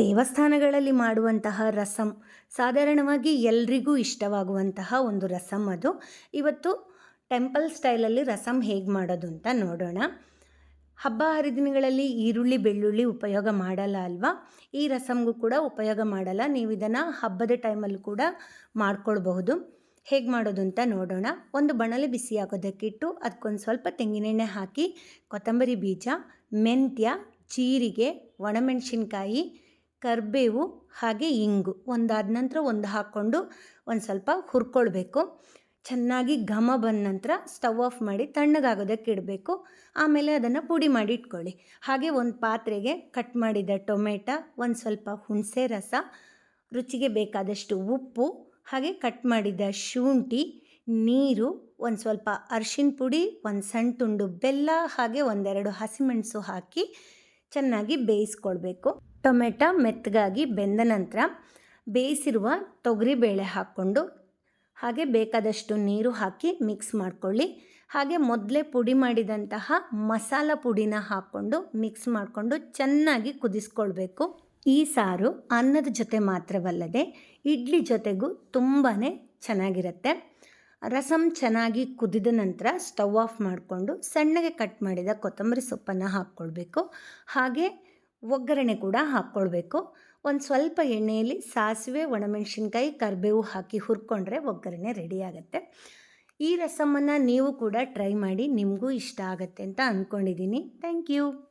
ದೇವಸ್ಥಾನಗಳಲ್ಲಿ ಮಾಡುವಂತಹ ರಸಂ, ಸಾಧಾರಣವಾಗಿ ಎಲ್ರಿಗೂ ಇಷ್ಟವಾಗುವಂತಹ ಒಂದು ರಸಂ ಅದು. ಇವತ್ತು ಟೆಂಪಲ್ ಸ್ಟೈಲಲ್ಲಿ ರಸಂ ಹೇಗೆ ಮಾಡೋದು ಅಂತ ನೋಡೋಣ. ಹಬ್ಬ ಹರಿದಿನಗಳಲ್ಲಿ ಈರುಳ್ಳಿ, ಬೆಳ್ಳುಳ್ಳಿ ಉಪಯೋಗ ಮಾಡಲ್ಲ ಅಲ್ವಾ? ಈ ರಸಮ್ಗೂ ಕೂಡ ಉಪಯೋಗ ಮಾಡಲ್ಲ. ನೀವು ಇದನ್ನು ಹಬ್ಬದ ಟೈಮಲ್ಲಿ ಕೂಡ ಮಾಡ್ಕೊಳ್ಬಹುದು. ಹೇಗೆ ಮಾಡೋದು ಅಂತ ನೋಡೋಣ. ಒಂದು ಬಣಲೆ ಬಿಸಿ ಹಾಕೋದಕ್ಕಿಟ್ಟು ಅದಕ್ಕೊಂದು ಸ್ವಲ್ಪ ತೆಂಗಿನೆಣ್ಣೆ ಹಾಕಿ, ಕೊತ್ತಂಬರಿ ಬೀಜ, ಮೆಂತ್ಯ, ಜೀರಿಗೆ, ಒಣಮೆಣಸಿನ್ಕಾಯಿ ಕರಿಬೇವು ಹಾಗೆ ಇಂಗು ಒಂದಾದ ನಂತರ ಒಂದು ಹಾಕ್ಕೊಂಡು ಒಂದು ಸ್ವಲ್ಪ ಹುರ್ಕೊಳ್ಬೇಕು. ಚೆನ್ನಾಗಿ ಘಮ ಬಂದ ನಂತರ ಸ್ಟವ್ ಆಫ್ ಮಾಡಿ ತಣ್ಣಗಾಗೋದಕ್ಕೆ ಇಡಬೇಕು. ಆಮೇಲೆ ಅದನ್ನು ಪುಡಿ ಮಾಡಿ ಇಟ್ಕೊಳ್ಳಿ. ಹಾಗೆ ಒಂದು ಪಾತ್ರೆಗೆ ಕಟ್ ಮಾಡಿದ ಟೊಮೆಟೊ, ಒಂದು ಸ್ವಲ್ಪ ಹುಣಸೆ ರಸ, ರುಚಿಗೆ ಬೇಕಾದಷ್ಟು ಉಪ್ಪು, ಹಾಗೆ ಕಟ್ ಮಾಡಿದ ಶುಂಠಿ, ನೀರು, ಒಂದು ಸ್ವಲ್ಪ ಅರ್ಶಿನ ಪುಡಿ, ಒಂದು ಸಣ್ಣ ತುಂಡು ಬೆಲ್ಲ, ಹಾಗೆ ಒಂದೆರಡು ಹಸಿಮೆಣಸು ಹಾಕಿ ಚೆನ್ನಾಗಿ ಬೇಯಿಸ್ಕೊಳ್ಬೇಕು. ಟೊಮೆಟೊ ಮೆತ್ತಗಾಗಿ ಬೆಂದ ನಂತರ ಬೇಯಿಸಿರುವ ತೊಗರಿಬೇಳೆ ಹಾಕ್ಕೊಂಡು ಹಾಗೆ ಬೇಕಾದಷ್ಟು ನೀರು ಹಾಕಿ ಮಿಕ್ಸ್ ಮಾಡ್ಕೊಳ್ಳಿ. ಹಾಗೆ ಮೊದಲೇ ಪುಡಿ ಮಾಡಿದಂತಹ ಮಸಾಲ ಪುಡಿನ ಹಾಕ್ಕೊಂಡು ಮಿಕ್ಸ್ ಮಾಡಿಕೊಂಡು ಚೆನ್ನಾಗಿ ಕುದಿಸ್ಕೊಳ್ಬೇಕು. ಈ ಸಾರು ಅನ್ನದ ಜೊತೆ ಮಾತ್ರವಲ್ಲದೆ ಇಡ್ಲಿ ಜೊತೆಗೂ ತುಂಬಾ ಚೆನ್ನಾಗಿರುತ್ತೆ. ರಸಮ್ ಚೆನ್ನಾಗಿ ಕುದಿದ ನಂತರ ಸ್ಟವ್ ಆಫ್ ಮಾಡಿಕೊಂಡು ಸಣ್ಣಗೆ ಕಟ್ ಮಾಡಿದ ಕೊತ್ತಂಬರಿ ಸೊಪ್ಪನ್ನು ಹಾಕ್ಕೊಳ್ಬೇಕು. ಹಾಗೆ ಒಗ್ಗರಣೆ ಕೂಡ ಹಾಕ್ಕೊಳ್ಬೇಕು. ಒಂದು ಸ್ವಲ್ಪ ಎಣ್ಣೆಯಲ್ಲಿ ಸಾಸಿವೆ, ಒಣಮೆಣಸಿನ್ಕಾಯಿ, ಕರಿಬೇವು ಹಾಕಿ ಹುರ್ಕೊಂಡ್ರೆ ಒಗ್ಗರಣೆ ರೆಡಿ ಈ ರಸಮನ್ನು ನೀವು ಕೂಡ ಟ್ರೈ ಮಾಡಿ, ನಿಮಗೂ ಇಷ್ಟ ಆಗುತ್ತೆ ಅಂತ ಅಂದ್ಕೊಂಡಿದ್ದೀನಿ ಥ್ಯಾಂಕ್ ಯು.